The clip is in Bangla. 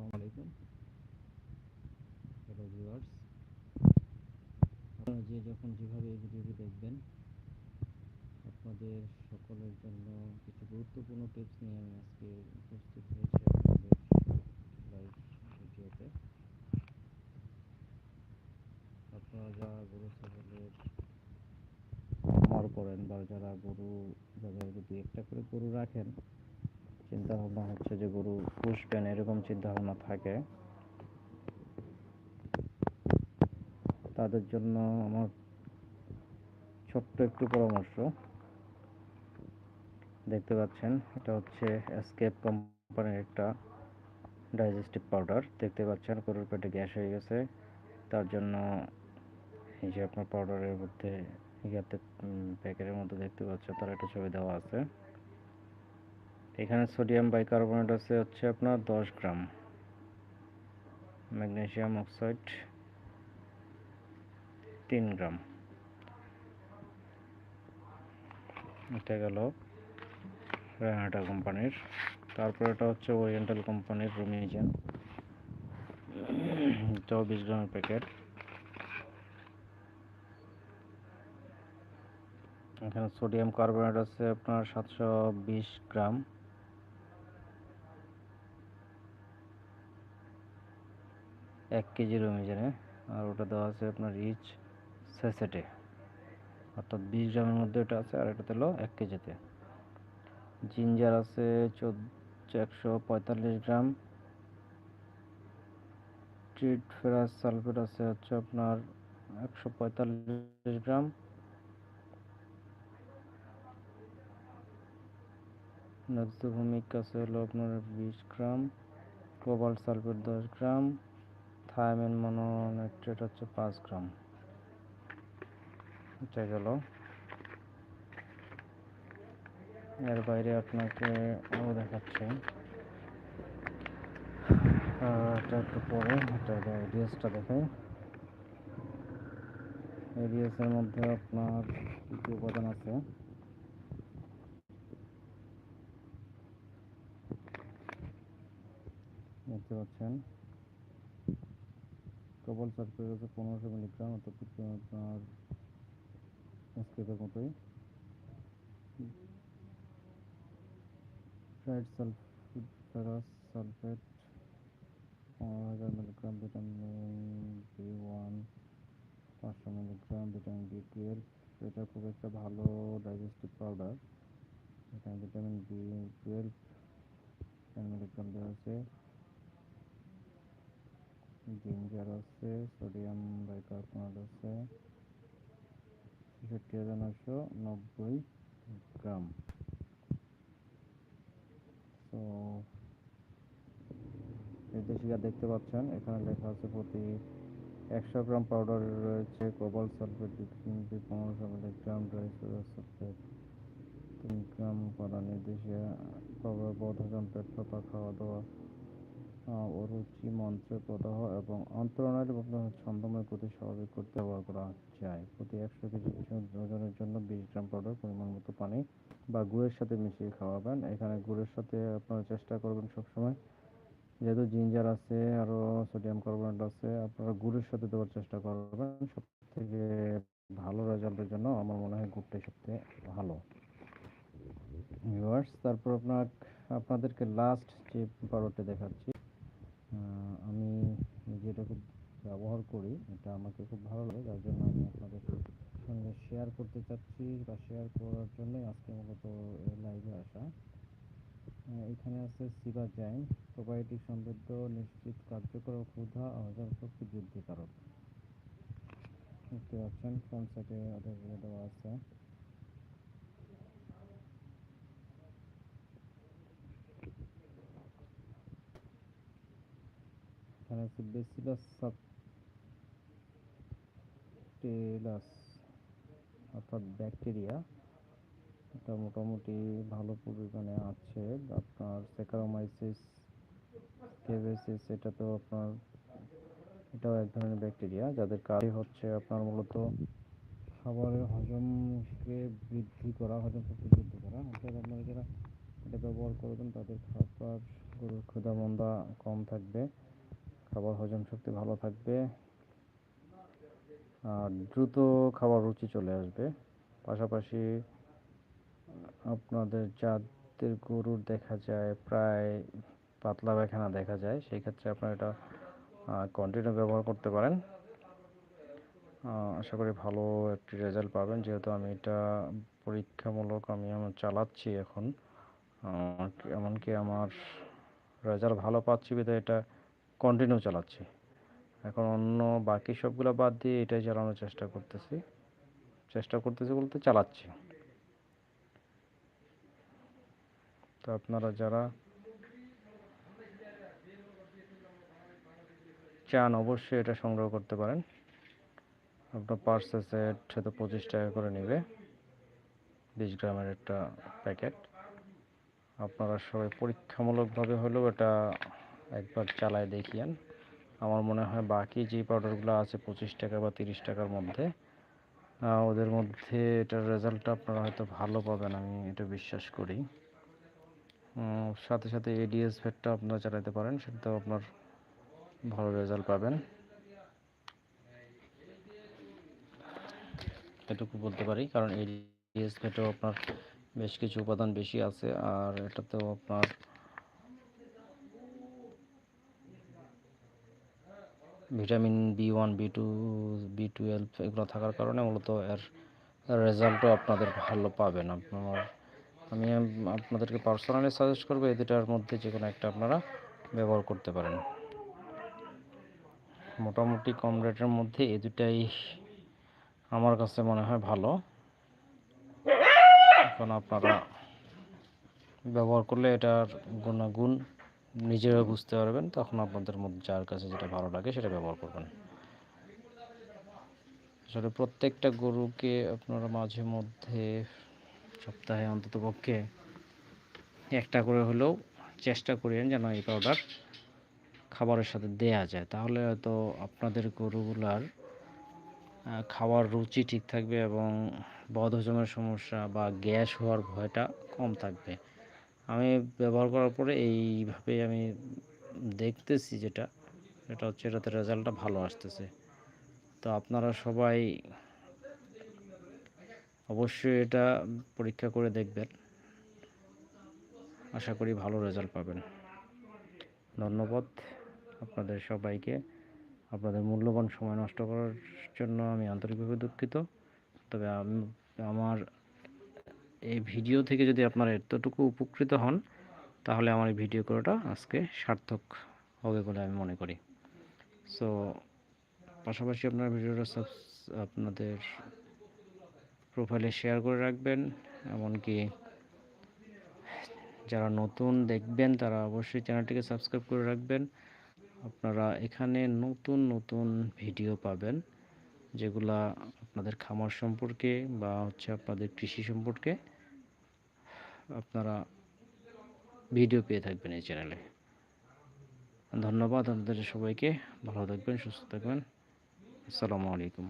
আসসালামু আলাইকুম। হ্যালো ভিউয়ার্স আপনারা যে যখন যেভাবে এই ভিডিওটি দেখবেন, আপনাদের সকলের জন্য কিছু গুরুত্বপূর্ণ টিপস নিয়ে আমি আজকে উপস্থিত হয়েছি আপনাদের লাইভ ভিডিওতে। আপনারা যারা গরু, ছাগলের খামার করেন বা যারা গরু, যাদের যদি একটা করে গরু রাখেন চিন্তা ভাবনা হচ্ছে যে গরু পুষবেন, এরকম চিন্তা ভাবনা থাকে। তাদের জন্য আমার ছোট্ট একটু পরামর্শ। দেখতে পাচ্ছেন, এটা হচ্ছে এসকেপ কোম্পানির একটা ডাইজেস্টিভ পাউডার দেখতে পাচ্ছেন, গরুর পেটে গ্যাস হয়ে গেছে। তার জন্য এই যে আপনার পাউডারের মধ্যে ইয়াতে প্যাকেটের মধ্যে দেখতে পাচ্ছেন, তার একটা ছবি দেওয়া আছে। এখানে সোডিয়াম বাইকার্বনেট আছে হচ্ছে আপনার দশ গ্রাম। ম্যাগনেশিয়াম অক্সাইড তিন গ্রাম। এটা গেল রেনাটা কোম্পানির। তারপর এটা হচ্ছে ওরিয়েন্টাল কোম্পানির রুমিজেন চব্বিশ গ্রামের প্যাকেট। এখানে সোডিয়াম কার্বনেট আছে আপনার সাতশো বিশ গ্রাম। এক কেজি রমিজানে আর ওটা দেওয়া আছে আপনার রিচ সেসেটে। অর্থাৎ বিশ গ্রামের মধ্যে ওটা আছে, আর এটা হলো এক কেজিতে। জিঞ্জার আছে চোদ্দ, একশো পঁয়তাল্লিশ গ্রাম। ট্রিট ফেরাস সালফেট আছে হচ্ছে আপনার একশো পঁয়তাল্লিশ গ্রাম। নজভূমিক আছে হলো আপনার বিশ গ্রাম। কোবাল্ট সালফেট দশ গ্রাম। থায়ামিন মনোনাইট্রেট হচ্ছে পাঁচ গ্রাম। এটা গেল। এর বাইরে আপনাকে আরও দেখাচ্ছে। এটা একটু পরে, এটা এডিএসটা দেখাই। এডিএসের মধ্যে আপনার কিছু উপাদান আছে? দেখতে পাচ্ছেন। কবল সালফেট হচ্ছে পনেরোশো মিলিগ্রাম, অর্থাৎ আপনার স্কেপের মতোই। ফ্রাইড সালফেট ফেরাস সালফেট, পনেরো হাজার মিলিগ্রাম ভিটামিন বি ওয়ান, পাঁচশো মিলিগ্রাম ভিটামিন বি টুয়েলভ। এটা খুব একটা ভালো ডাইজেস্টিভ পাউডার এখানে vitamin B twelve. Ten milligram দেওয়া আছে। জিঞ্জার আছে সোডিয়াম বাইকার্বনেট আছে ছেষট্টি হাজার নশো নব্বই গ্রাম। তো নির্দেশিকা দেখতে পাচ্ছেন, এখানে লেখা আছে প্রতি একশো গ্রাম পাউডার রয়েছে কোবাল সালফেট পনেরোশো মিলিগ্রাম ড্রাই সোডা সালফেট তিন গ্রাম করা নির্দেশিকা বধজন পেট ফাঁপা খাওয়া দাওয়া অরুচি মন্ত্রে প্রদাহ এবং অন্তরণাল ছন্দময় গতি স্বাভাবিক করতে ব্যবহার করা যায়। প্রতি একশো কেজি ওজনের জন্য বিশ গ্রাম পাউডার পরিমাণ মতো পানি বা গুড়ের সাথে মিশিয়ে খাওয়াবেন। এখানে গুড়ের সাথে আপনারা চেষ্টা করবেন সবসময়। যেহেতু জিঞ্জার আছে আরও সোডিয়াম কার্বনেট আছে, আপনারা গুড়ের সাথে দেওয়ার চেষ্টা করবেন। সব থেকে ভালো রেজাল্টের জন্য আমার মনে হয় গুড়টাই সবথেকে ভালো। ভিউয়ার্স, তারপর আপনার, আপনাদেরকে লাস্ট যে পাউডারটা দেখাচ্ছি। আমি যেটা খুব ব্যবহার করি, এটা আমাকে খুব ভালো লাগে, যার জন্য আমি আপনাদের সঙ্গে শেয়ার করতে চাচ্ছি বা শেয়ার করার জন্যই আজকে মূলত লাইভে আসা। এখানে আছে সিবা জাইন প্রোবায়োটিক সমৃদ্ধ, নিশ্চিত কার্যকর ক্ষুধা হজম শক্তি বৃদ্ধিকারক দেখতে পাচ্ছেন সাইডে ওদের দেওয়া আছে। আছে বেসিলাস সাবটেলাস অর্থাৎ ব্যাকটেরিয়া এটা মোটামুটি ভালো পরিমাণে আছে। আপনার সেকারোমাইসিস কেভেসিস এটা তো আপনার, এটাও এক ধরনের ব্যাকটেরিয়া যাদের কাজ হচ্ছে আপনার মূলত খাবারের হজমকে বৃদ্ধি করা, হজম শক্তি বৃদ্ধি করা। অর্থাৎ আপনারা যারা এটা ব্যবহার করবেন তাদের খাবার গরুর ক্ষুধা মন্দা কম থাকবে। খাবার হজম শক্তি ভালো থাকবে। আর দ্রুত খাবার রুচি চলে আসবে। পাশাপাশি আপনাদের যাদের গরুর দেখা যায়, প্রায় পাতলা পায়খানা দেখা যায়, সেই ক্ষেত্রে আপনারা এটা কন্টিনিউ ব্যবহার করতে পারেন। আশা করি ভালো একটি রেজাল্ট পাবেন। যেহেতু আমি এটা পরীক্ষামূলক আমি আমার চালাচ্ছি এখন। এমনকি আমার রেজাল্ট ভালো পাচ্ছি বিধায় এটা কন্টিনিউ চালাচ্ছি। এখন অন্য বাকি সবগুলো বাদ দিয়ে এটাই চালানোর চেষ্টা করতেছি। চেষ্টা করতেছি বলতে চালাচ্ছি। তো আপনারা যারা চান অবশ্যই এটা সংগ্রহ করতে পারেন। আপনার পার্সে সেট হয়তো পঁচিশ টাকা করে নেবে। বিশ গ্রামের একটা প্যাকেট আপনারা সবাই পরীক্ষামূলকভাবে হলেও এটা একবার চালায় দেখিয়েন। আমার মনে হয় বাকি যে পাউডারগুলো আছে পঁচিশ টাকা বা তিরিশ টাকার মধ্যে ওদের মধ্যে এটার রেজাল্টটা আপনারা হয়তো ভালো পাবেন, আমি এটা বিশ্বাস করি। সাথে সাথে এডিএস ফেটটা আপনারা চালাতে পারেন সেটাও আপনার ভালো রেজাল্ট পাবেন। এটুকু বলতে পারি, কারণ এডিএস ফেটেও আপনার বেশ কিছু উপাদান বেশি আছে, আর এটাতেও আপনার vitamin B one, B two, B twelve এগুলো থাকার কারণে মূলত এর রেজাল্টও আপনাদের ভালো পাবেন। আপনার, আমি আপনাদেরকে পার্সোনালি সাজেস্ট করব এই দুটার মধ্যে যে কোনো একটা আপনারা ব্যবহার করতে পারেন। মোটামুটি কম রেটের মধ্যে এই দুটাই আমার কাছে মনে হয় ভালো। এখন আপনারা ব্যবহার করলে এটার গুণাগুণ নিজেরা বুঝতে পারবেন, তখন আপনাদের মধ্যে যার কাছে যেটা ভালো লাগে সেটা ব্যবহার করবেন। আসলে প্রত্যেকটা গরুকে আপনারা মাঝে মধ্যে সপ্তাহে অন্তত পক্ষে একটা করে হলেও চেষ্টা করেন যেন এই পাউডার খাবারের সাথে দেয়া যায়। তাহলে হয়তো আপনাদের গরুগুলার খাওয়ার রুচি ঠিক থাকবে এবং বদহজমের সমস্যা বা গ্যাস হওয়ার ভয়টা কম থাকবে। আমি ব্যবহার করার পরে এইভাবে আমি দেখতেছি যেটা এটা হচ্ছে এটাতে রেজাল্টটা ভালো আসতেছে। তো আপনারা সবাই অবশ্যই এটা পরীক্ষা করে দেখবেন। আশা করি ভালো রেজাল্ট পাবেন। ধন্যবাদ আপনাদের সবাইকে। আপনাদের মূল্যবান সময় নষ্ট করার জন্য আমি আন্তরিকভাবে দুঃখিত। তবে আমি, আমার এই ভিডিও থেকে যদি আপনারা এতটুকু উপকৃত হন, তাহলে আমার এই ভিডিও করাটা আজকে সার্থক হবে বলে আমি মনে করি। সো পাশাপাশি আপনার ভিডিওটা আপনাদের প্রোফাইলে শেয়ার করে রাখবেন, এমনকি যারা নতুন দেখবেন, তারা অবশ্যই চ্যানেলটিকে সাবস্ক্রাইব করে রাখবেন। আপনারা এখানে নতুন নতুন ভিডিও পাবেন, যেগুলা আপনাদের খামার সম্পর্কে বা হচ্ছে আপনাদের কৃষি সম্পর্কে আপনারা ভিডিও পেয়ে থাকবেন এই চ্যানেলে। ধন্যবাদ আপনাদের সবাইকে। ভালো থাকবেন, সুস্থ থাকবেন। আসসালামু আলাইকুম।